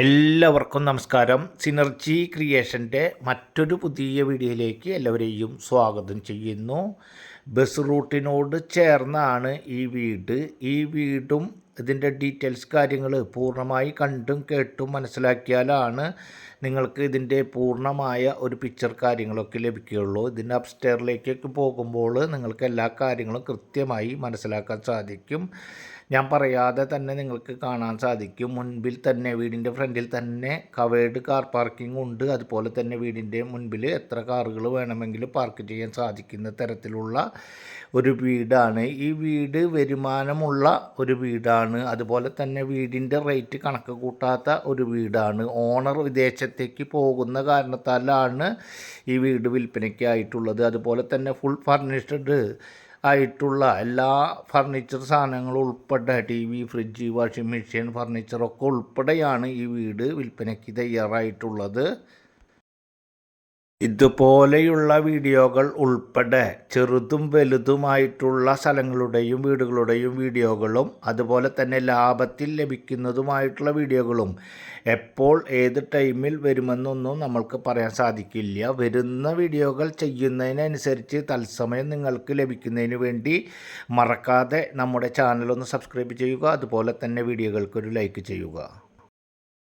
എല്ലാവർക്കും നമസ്കാരം. സിനർജി ക്രിയേഷന്റെ മറ്റൊരു പുതിയ വീഡിയോയിലേക്ക് എല്ലാവരെയും സ്വാഗതം ചെയ്യുന്നു. ബസ് റൂട്ടിനോട് ചേർന്നാണ് ഈ വീട്. ഈ വീടും ഇതിന്റെ ഡീറ്റെയിൽസ് കാര്യങ്ങൾ പൂർണമായി കണ്ടും കേട്ടും മനസ്സിലാക്കിയാലാണ് നിങ്ങൾക്ക് ഇതിന്റെ പൂർണമായ ഒരു പിക്ചർ കാര്യങ്ങളൊക്കെ ലഭിക്കുകയുള്ളൂ. ഇതിന്റെ അപ്സ്റ്റെയറിലേക്കൊക്കെ പോകുമ്പോൾ നിങ്ങൾക്ക് എല്ലാ കാര്യങ്ങളും കൃത്യമായി മനസ്സിലാക്കാൻ സാധിക്കും. ഞാൻ പറയാതെ തന്നെ നിങ്ങൾക്ക് കാണാൻ സാധിക്കും. മുൻപിൽ തന്നെ വീടിന്റെ ഫ്രണ്ടിൽ തന്നെ കവേർഡ് കാർ പാർക്കിംഗ് ഉണ്ട്. അതുപോലെ തന്നെ വീടിന്റെ മുൻപിൽ എത്ര കാറുകൾ വേണമെങ്കിലും പാർക്ക് ചെയ്യാൻ സാധിക്കുന്ന തരത്തിലുള്ള ഒരു വീടാണ്. ഈ വീട് വരുമാനമുള്ള ഒരു വീടാണ്. അതുപോലെ തന്നെ വീടിന്റെ റേറ്റ് കണക്ക് കൂട്ടാത്ത ഒരു വീടാണ്. ഓണർ വിദേശത്തേക്ക് പോകുന്ന കാരണത്താലാണ് ഈ വീട് വിൽപ്പനയ്ക്കായിട്ടുള്ളത്. അതുപോലെ തന്നെ ഫുൾ ഫർണിഷ്ഡ് ആയിട്ടുള്ള എല്ലാ ഫർണിച്ചർ സാധനങ്ങളും ഉൾപ്പെടെ T V fridge washing machine ഫർണിച്ചറൊക്കെ ഉൾപ്പെടെയാണ് ഈ വീട് വിൽപ്പനയ്ക്ക് തയ്യാറായിട്ടുള്ളത്. ഇതുപോലെയുള്ള വീഡിയോകൾ ഉൾപ്പെടെ ചെറുതും വലുതുമായിട്ടുള്ള സ്ഥലങ്ങളുടെയും വീടുകളുടെയും വീഡിയോകളും അതുപോലെ തന്നെ ലാഭത്തിൽ ലഭിക്കുന്നതുമായിട്ടുള്ള വീഡിയോകളും എപ്പോൾ ഏത് ടൈമിൽ വരുമെന്നൊന്നും നമ്മൾക്ക് പറയാൻ സാധിക്കില്ല. വരുന്ന വീഡിയോകൾ ചെയ്യുന്നതിനനുസരിച്ച് തത്സമയം നിങ്ങൾക്ക് ലഭിക്കുന്നതിന് വേണ്ടി മറക്കാതെ നമ്മുടെ ചാനലൊന്ന് സബ്സ്ക്രൈബ് ചെയ്യുക. അതുപോലെ തന്നെ വീഡിയോകൾക്കൊരു ലൈക്ക് ചെയ്യുക.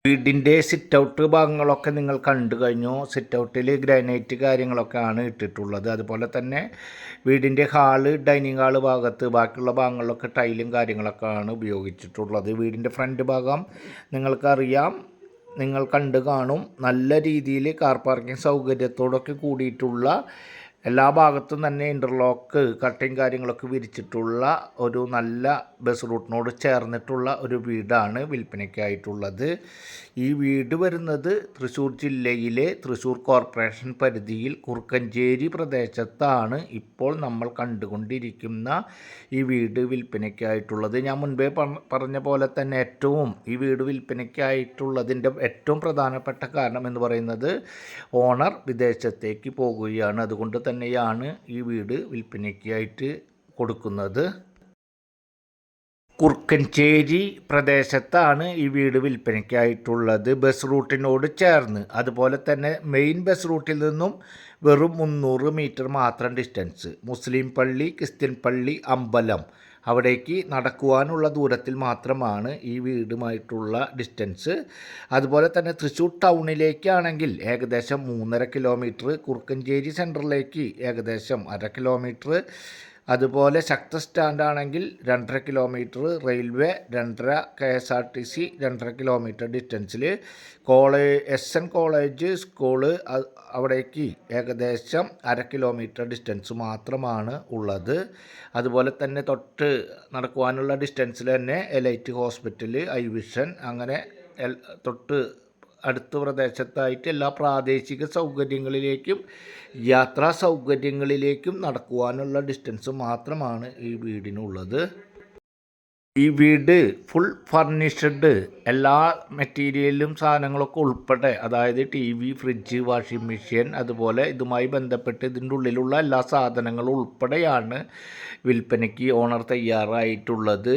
വീടിന്റെ സിറ്റ് ഔട്ട് ഭാഗങ്ങളൊക്കെ നിങ്ങൾ കണ്ടു കഴിഞ്ഞു. സിറ്റ് ഔട്ടിൽ ഗ്രാനൈറ്റ് കാര്യങ്ങളൊക്കെ ആണ് ഇട്ടിട്ടുള്ളത്. അതുപോലെ തന്നെ വീടിന്റെ ഹാൾ ഡൈനിങ് ഹാൾ ഭാഗത്ത് ബാക്കിയുള്ള ഭാഗങ്ങളിലൊക്കെ ടൈലും കാര്യങ്ങളൊക്കെ ആണ് ഉപയോഗിച്ചിട്ടുള്ളത്. വീടിന്റെ ഫ്രണ്ട് ഭാഗം നിങ്ങൾക്കറിയാം. നിങ്ങൾ കണ്ടു കാണും. നല്ല രീതിയിൽ കാർ പാർക്കിംഗ് സൗകര്യത്തോടൊക്കെ കൂടിയിട്ടുള്ള എല്ലാ ഭാഗത്തും തന്നെ ഇന്റർലോക്ക് കട്ടിങ് കാര്യങ്ങളൊക്കെ വിരിച്ചിട്ടുള്ള ഒരു നല്ല ബസ് റൂട്ടിനോട് ചേർന്നിട്ടുള്ള ഒരു വീടാണ് വിൽപ്പനയ്ക്കായിട്ടുള്ളത്. ഈ വീട് വരുന്നത് തൃശ്ശൂർ ജില്ലയിലെ തൃശ്ശൂർ കോർപ്പറേഷൻ പരിധിയിൽ കുറുക്കഞ്ചേരി പ്രദേശത്താണ് ഇപ്പോൾ നമ്മൾ കണ്ടുകൊണ്ടിരിക്കുന്ന ഈ വീട് വിൽപ്പനയ്ക്കായിട്ടുള്ളത്. ഞാൻ മുൻപേ പറഞ്ഞ പോലെ തന്നെ ഏറ്റവും ഈ വീട് വിൽപ്പനയ്ക്കായിട്ടുള്ളതിന്റെ ഏറ്റവും പ്രധാനപ്പെട്ട കാരണം എന്ന് പറയുന്നത് ഓണർ വിദേശത്തേക്ക് പോകുകയാണ്. അതുകൊണ്ട് തന്നെയാണ് ഈ വീട് വിൽപ്പനയ്ക്കായിട്ട് കൊടുക്കുന്നത്. കുർക്കഞ്ചേരി പ്രദേശത്താണ് ഈ വീട് വിൽപ്പനയ്ക്കായിട്ടുള്ളത്. ബസ് റൂട്ടിനോട് ചേർന്ന്. അതുപോലെ തന്നെ മെയിൻ ബസ് റൂട്ടിൽ നിന്നും വെറും മുന്നൂറ് മീറ്റർ മാത്രം ഡിസ്റ്റൻസ്. മുസ്ലിം പള്ളി ക്രിസ്ത്യൻ പള്ളി അമ്പലം. അവിടേക്ക് നടക്കുവാനുള്ള ദൂരത്തിൽ മാത്രമാണ് ഈ വീടുമായിട്ടുള്ള ഡിസ്റ്റൻസ് അതുപോലെ തന്നെ തൃശ്ശൂർ ടൗണിലേക്കാണെങ്കിൽ ഏകദേശം മൂന്നര കിലോമീറ്റർ കുറുക്കഞ്ചേരി സെന്ററിലേക്ക് ഏകദേശം അര കിലോമീറ്റർ അതുപോലെ ശക്ത സ്റ്റാൻഡാണെങ്കിൽ രണ്ടര കിലോമീറ്റർ റെയിൽവേ രണ്ടര K S R T C രണ്ടര kilometre ഡിസ്റ്റൻസിൽ college S N college school അവിടേക്ക് ഏകദേശം അര കിലോമീറ്റർ ഡിസ്റ്റൻസ് മാത്രമാണ് ഉള്ളത്. അതുപോലെ തന്നെ തൊട്ട് നടക്കുവാനുള്ള ഡിസ്റ്റൻസിൽ തന്നെ എലൈറ്റ് ഹോസ്പിറ്റൽ ഐ വിഷൻ അങ്ങനെ തൊട്ട് അടുത്ത പ്രദേശത്തായിട്ട് എല്ലാ പ്രാദേശിക സൗകര്യങ്ങളിലേക്കും യാത്രാ സൗകര്യങ്ങളിലേക്കും നടക്കുവാനുള്ള ഡിസ്റ്റൻസ് മാത്രമാണ് ഈ വീടിനുള്ളത്. ഈ വീട് ഫുൾ ഫർണിഷ്ഡ് എല്ലാ മെറ്റീരിയലും സാധനങ്ങളൊക്കെ ഉൾപ്പെടെ അതായത് T V fridge washing machine അതുപോലെ ഇതുമായി ബന്ധപ്പെട്ട് ഇതിന്റെ ഉള്ളിലുള്ള എല്ലാ സാധനങ്ങളും ഉൾപ്പെടെയാണ് വിൽപ്പനയ്ക്ക് ഓണർ തയ്യാറായിട്ടുള്ളത്.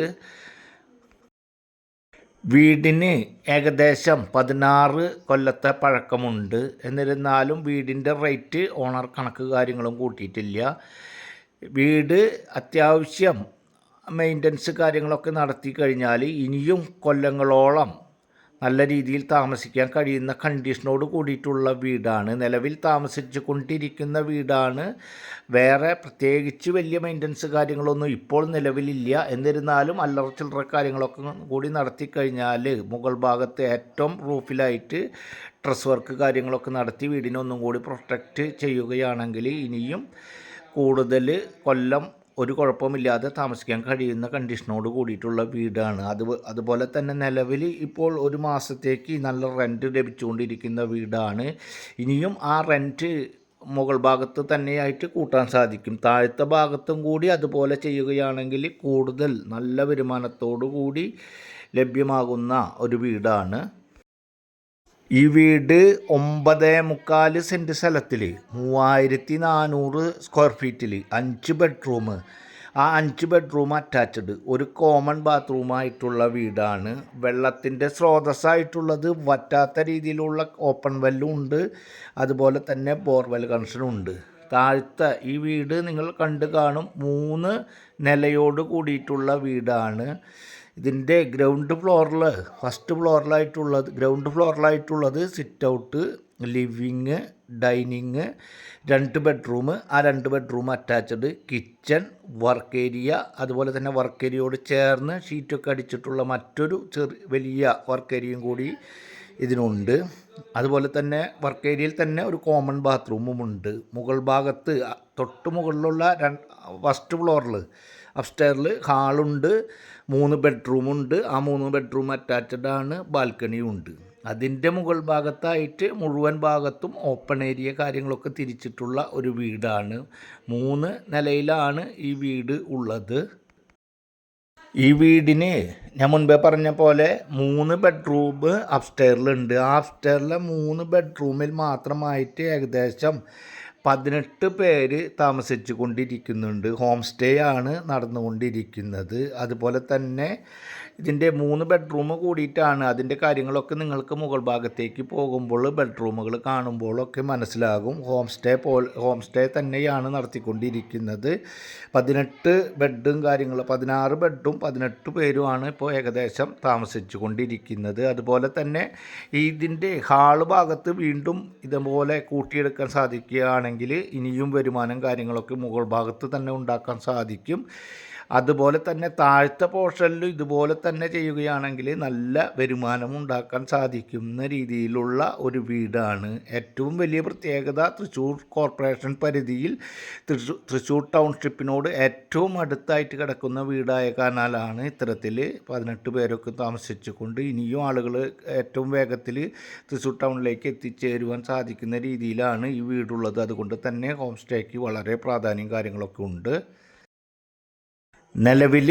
വീടിന് ഏകദേശം പതിനാറ് കൊല്ലത്തെ പഴക്കമുണ്ട്. എന്നിരുന്നാലും വീടിന്റെ റേറ്റ് ഓണർ കണക്ക് കാര്യങ്ങളും കൂട്ടിയിട്ടില്ല. വീട് അത്യാവശ്യം മെയിന്റനൻസ് കാര്യങ്ങളൊക്കെ നടത്തി കഴിഞ്ഞാൽ ഇനിയും കൊല്ലങ്ങളോളം നല്ല രീതിയിൽ താമസിക്കാൻ കഴിയുന്ന കണ്ടീഷനോട് കൂടിയിട്ടുള്ള വീടാണ്. നിലവിൽ താമസിച്ചു കൊണ്ടിരിക്കുന്ന വീടാണ്. വേറെ പ്രത്യേകിച്ച് വലിയ മെയിന്റനൻസ് കാര്യങ്ങളൊന്നും ഇപ്പോൾ നിലവിലില്ല. എന്നിരുന്നാലും അല്ലറ ചില്ലറ കാര്യങ്ങളൊക്കെ കൂടി നടത്തി കഴിഞ്ഞാൽ മുകൾ ഭാഗത്ത് ഏറ്റവും റൂഫിലായിട്ട് ഡ്രസ് വർക്ക് കാര്യങ്ങളൊക്കെ നടത്തി വീടിനൊന്നും കൂടി പ്രൊട്ടക്റ്റ് ചെയ്യുകയാണെങ്കിൽ ഇനിയും കൂടുതൽ കൊല്ലം ഒരു കുഴപ്പമില്ലാതെ താമസിക്കാൻ കഴിയുന്ന കണ്ടീഷനോട് കൂടിയിട്ടുള്ള വീടാണ്. അത് അതുപോലെ തന്നെ നിലവിൽ ഇപ്പോൾ ഒരു മാസത്തേക്ക് നല്ല റെന്റ് ലഭിച്ചുകൊണ്ടിരിക്കുന്ന വീടാണ്. ഇനിയും ആ റെന്റ് മുകൾ ഭാഗത്ത് തന്നെയായിട്ട് കൂട്ടാൻ സാധിക്കും. താഴത്തെ ഭാഗത്തും കൂടി അതുപോലെ ചെയ്യുകയാണെങ്കിൽ കൂടുതൽ നല്ല വരുമാനത്തോടു കൂടി ലഭ്യമാകുന്ന ഒരു വീടാണ്. ഈ വീട് ഒമ്പത് മുക്കാൽ സെന്റ് സ്ഥലത്തിൽ മൂവായിരത്തി നാനൂറ് സ്ക്വയർ ഫീറ്റിൽ അഞ്ച് ബെഡ്റൂം ആ അഞ്ച് ബെഡ്റൂം അറ്റാച്ച്ഡ് ഒരു കോമൺ ബാത്റൂമായിട്ടുള്ള വീടാണ്. വെള്ളത്തിന്റെ സ്രോതസ്സായിട്ടുള്ളത് വറ്റാത്ത രീതിയിലുള്ള ഓപ്പൺ വെല്ലും ഉണ്ട്. അതുപോലെ തന്നെ ബോർവെൽ കണക്ഷനും ഉണ്ട്. താഴത്തെ ഈ വീട് നിങ്ങൾ കണ്ടു കാണും. മൂന്ന് നിലയോട് കൂടിയിട്ടുള്ള വീടാണ്. ഇതിന്റെ ഗ്രൗണ്ട് ഫ്ലോറിൽ ഫസ്റ്റ് ഫ്ലോറിലായിട്ടുള്ളത് ഗ്രൗണ്ട് ഫ്ലോറിലായിട്ടുള്ളത് സിറ്റ് ഔട്ട് ലിവിങ് ഡൈനിങ് രണ്ട് ബെഡ്റൂം ആ രണ്ട് bedroom attached kitchen work area അതുപോലെ തന്നെ വർക്ക് ഏരിയയോട് ചേർന്ന് ഷീറ്റൊക്കെ അടിച്ചിട്ടുള്ള മറ്റൊരു ചെറിയ വലിയ വർക്ക് ഏരിയയും കൂടി ഇതിനുണ്ട്. അതുപോലെ തന്നെ വർക്ക് ഏരിയയിൽ തന്നെ ഒരു കോമൺ ബാത്റൂമും ഉണ്ട്. മുകൾ ഭാഗത്ത് തൊട്ട് മുകളിലുള്ള രണ്ട് ഫസ്റ്റ് ഫ്ലോറിൽ അപ്സ്റ്റെയറിൽ ഹാളുണ്ട് മൂന്ന് ബെഡ്റൂമുണ്ട് ആ മൂന്ന് ബെഡ്റൂം അറ്റാച്ച്ഡ് ആണ് ബാൽക്കണിയും ഉണ്ട്. അതിന്റെ മുകൾ ഭാഗത്തായിട്ട് മുഴുവൻ ഭാഗത്തും ഓപ്പൺ ഏരിയ കാര്യങ്ങളൊക്കെ തിരിച്ചിട്ടുള്ള ഒരു വീടാണ്. മൂന്ന് നിലയിലാണ് ഈ വീട് ഉള്ളത്. ഈ വീടിന് ഞാൻ മുൻപേ പറഞ്ഞ പോലെ മൂന്ന് ബെഡ്റൂം അപ്സ്റ്റെയറിലുണ്ട് ആ അപ്സ്റ്റെയറിലെ മൂന്ന് ബെഡ്റൂമിൽ മാത്രമായിട്ട് ഏകദേശം പതിനെട്ട് പേര് താമസിച്ചു കൊണ്ടിരിക്കുന്നുണ്ട് ഹോം സ്റ്റേ ആണ് നടന്നുകൊണ്ടിരിക്കുന്നത്. അതുപോലെ തന്നെ ഇതിന്റെ മൂന്ന് ബെഡ്റൂം കൂടിയിട്ടാണ് അതിന്റെ കാര്യങ്ങളൊക്കെ നിങ്ങൾക്ക് മുകൾ ഭാഗത്തേക്ക് പോകുമ്പോൾ ബെഡ്റൂമുകൾ കാണുമ്പോഴൊക്കെ മനസ്സിലാകും. ഹോം സ്റ്റേ പോൽ ഹോം സ്റ്റേ തന്നെയാണ് നടത്തിക്കൊണ്ടിരിക്കുന്നത്. പതിനെട്ട് ബെഡും കാര്യങ്ങൾ പതിനാറ് ബെഡും പതിനെട്ട് പേരുമാണ് ഇപ്പോൾ ഏകദേശം താമസിച്ചു കൊണ്ടിരിക്കുന്നത് അതുപോലെ തന്നെ ഇതിന്റെ ഹാൾ ഭാഗത്ത് വീണ്ടും ഇതുപോലെ കൂട്ടിയെടുക്കാൻ സാധിക്കുകയാണെങ്കിൽ ഇനിയും വരുമാനം കാര്യങ്ങളൊക്കെ മുകൾ ഭാഗത്ത് തന്നെ ഉണ്ടാക്കാൻ സാധിക്കും. അതുപോലെ തന്നെ താഴ്ത്ത പോർഷനിലും ഇതുപോലെ തന്നെ ചെയ്യുകയാണെങ്കിൽ നല്ല വരുമാനം ഉണ്ടാക്കാൻ സാധിക്കുന്ന രീതിയിലുള്ള ഒരു വീടാണ്. ഏറ്റവും വലിയ പ്രത്യേകത തൃശ്ശൂർ കോർപ്പറേഷൻ പരിധിയിൽ തൃശ്ശൂർ ടൗൺഷിപ്പിനോട് ഏറ്റവും അടുത്തായിട്ട് കിടക്കുന്ന വീടായ കാരണാലാണ് ഇത്തരത്തിൽ പതിനെട്ട് പേരൊക്കെ താമസിച്ചുകൊണ്ട് ഇനിയും ആളുകൾ ഏറ്റവും വേഗത്തിൽ തൃശ്ശൂർ ടൗണിലേക്ക് എത്തിച്ചേരുവാൻ സാധിക്കുന്ന രീതിയിലാണ് ഈ വീടുള്ളത്. അതുകൊണ്ട് തന്നെ ഹോം സ്റ്റേക്ക് വളരെ പ്രാധാന്യം കാര്യങ്ങളൊക്കെ ഉണ്ട്. നിലവിൽ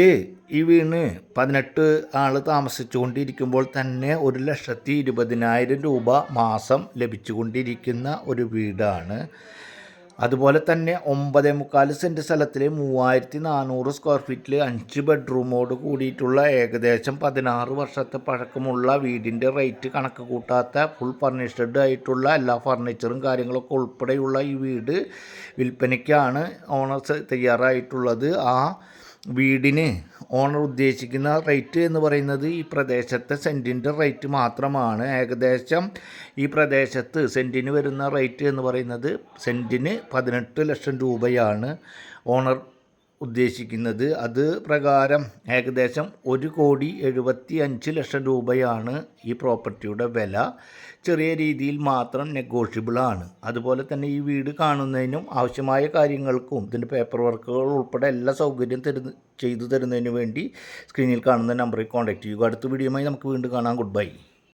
ഈ വീണ് പതിനെട്ട് ആൾ താമസിച്ചുകൊണ്ടിരിക്കുമ്പോൾ തന്നെ ഒരു ലക്ഷത്തി ഇരുപതിനായിരം രൂപ മാസം ലഭിച്ചുകൊണ്ടിരിക്കുന്ന ഒരു വീടാണ്. അതുപോലെ തന്നെ ഒമ്പതേ മുക്കാൽ സെന്റ് സ്ഥലത്തിൽ മൂവായിരത്തി നാനൂറ് സ്ക്വയർ ഫീറ്റിൽ അഞ്ച് ബെഡ്റൂമോട് കൂടിയിട്ടുള്ള ഏകദേശം പതിനാറ് വർഷത്തെ പഴക്കമുള്ള വീടിന്റെ റേറ്റ് കണക്ക് കൂട്ടാത്ത ഫുൾ ഫർണിഷ്ഡ് ആയിട്ടുള്ള എല്ലാ ഫർണിച്ചറും കാര്യങ്ങളൊക്കെ ഉൾപ്പെടെയുള്ള ഈ വീട് വിൽപ്പനയ്ക്കാണ് ഓണേഴ്സ് തയ്യാറായിട്ടുള്ളത്. ആ വീടിന് ഓണർ ഉദ്ദേശിക്കുന്ന റേറ്റ് എന്ന് പറയുന്നത് ഈ പ്രദേശത്തെ സെന്റിന്റെ റേറ്റ് മാത്രമാണ്. ഏകദേശം ഈ പ്രദേശത്ത് സെന്റിന് വരുന്ന റേറ്റ് എന്ന് പറയുന്നത് സെന്റിന് പതിനെട്ട് ലക്ഷം രൂപയാണ് ഓണർ ഉദ്ദേശിക്കുന്നത് അത് പ്രകാരം ഏകദേശം ഒരു കോടി എഴുപത്തി അഞ്ച് ലക്ഷം രൂപയാണ് ഈ പ്രോപ്പർട്ടിയുടെ വില. ചെറിയ രീതിയിൽ മാത്രം നെഗോഷ്യബിൾ ആണ്. അതുപോലെ തന്നെ ഈ വീട് കാണുന്നതിനും ആവശ്യമായ കാര്യങ്ങൾക്കും ഇതിന്റെ പേപ്പർ വർക്കുകൾ ഉൾപ്പെടെ എല്ലാ സൗകര്യം തരുന്ന ചെയ്തു തരുന്നതിന് വേണ്ടി സ്ക്രീനിൽ കാണുന്ന നമ്പറിൽ കോൺടാക്റ്റ് ചെയ്യുക. അടുത്ത വീഡിയോയുമായി നമുക്ക് വീണ്ടും കാണാം. Good bye